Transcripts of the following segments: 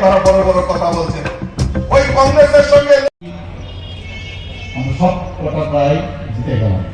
তারা বড় বড় কথা বলছেন ওই কংগ্রেসের সঙ্গে আমরা সব কটা প্রায় জিতে গেলাম।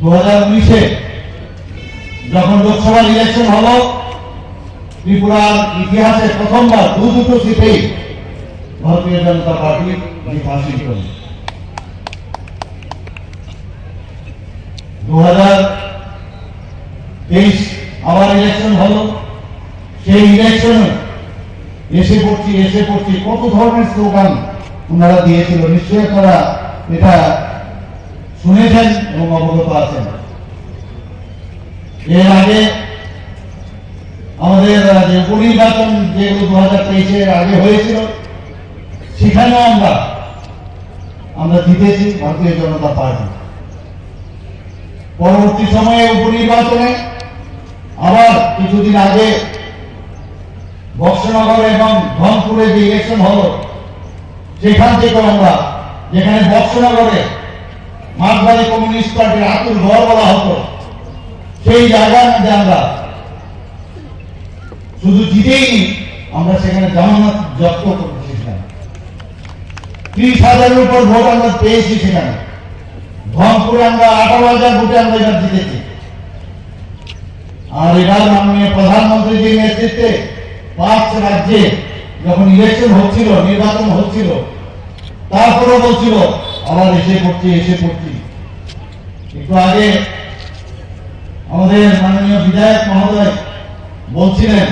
দু হাজার উনিশে যখন লোকসভা ইলেকশন হলো, ত্রিপুরার ইতিহাসে প্রথমবার দু দুটো সিটেই ভারতীয় জনতা পার্টি জিত হাসিল করে দু হাজার তেইশ আবার ইলেকশন হলো। সেই ইলেকশনে এসে পড়ছি এসে পড়ছি। কত ধরনের স্লোগান ওনারা দিয়েছিল, নিশ্চয়ই আপনারা এটা শুনেছেন এবং অবগত আছেন। এর আগে আমাদের যে উপনির্বাচন যেগুলো দু হাজার তেইশের আগে হয়েছিল সেখানেও আমরা আমরা জিতেছি ভারতীয় জনতা পার্টি। পরবর্তী সময়ে উপনির্বাচনে আবার কিছুদিন আগে বক্সনগর এবং ধনপুরে যে ইলেকশন হলো, সেখান থেকে আমরা, যেখানে বক্সনগরে মার্কবাড়ি কমিউনিস্ট পার্টির আতুর ঘর বলা হতো, সেই জায়গার মধ্যে আমরা শুধু জিতেই আমরা সেখানে জামানত জব্দ করেছি সেখানে ত্রিশ হাজারের উপর ভোট আমরা পেয়েছি সেখানে। ধনপুরে আমরা আঠারো হাজার ভোটে আমরা এবার জিতেছি। আর এবার মাননীয় প্রধানমন্ত্রীজির নেতৃত্বে পাঁচ রাজ্যে যখন ইলেকশন হচ্ছিল, নির্বাচন হচ্ছিল তারপরে বলছিল আবার এসে পড়ছি এসে পড়ছি একটু আগে আমাদের মাননীয় বিধায়ক মহোদয় বলছিলেন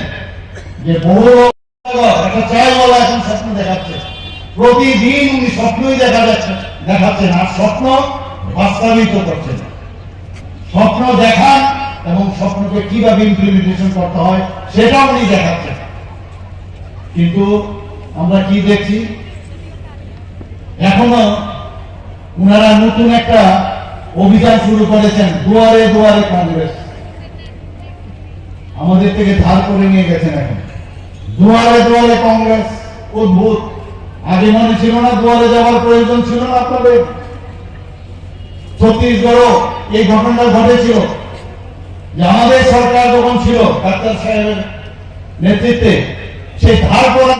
যে বহু একটা চায়ওয়ালা এখন স্বপ্ন দেখাচ্ছে। প্রতিদিন উনি স্বপ্নই দেখা যাচ্ছে, দেখাচ্ছেন, আর স্বপ্ন বাস্তবায়িত করছেন। স্বপ্ন দেখান এবং স্বপ্নকে কীভাবে ইমপ্লিমেন্টেশন করতে হয় সেটা উনি দেখাচ্ছেন। কিন্তু আমরা কি দেখছি? এখনও উনারা নতুন একটা অভিযান শুরু করেছেন, দুয়ারে দুয়ারে কংগ্রেস। আমাদের থেকে ধার করে নিয়ে গেছেন এখন। দুয়ারে দুয়ারে কংগ্রেস, অদ্ভুত। আগে মনে ছিল না দুয়ারে যাওয়ার প্রয়োজন ছিল না আপনাদের। ছত্তিশগড়ও এই ঘটনাটা ঘটেছিল। যে আমাদের সরকার যখন ছিল, ডাক্তার সাহেবের নেতৃত্বে সেই ধার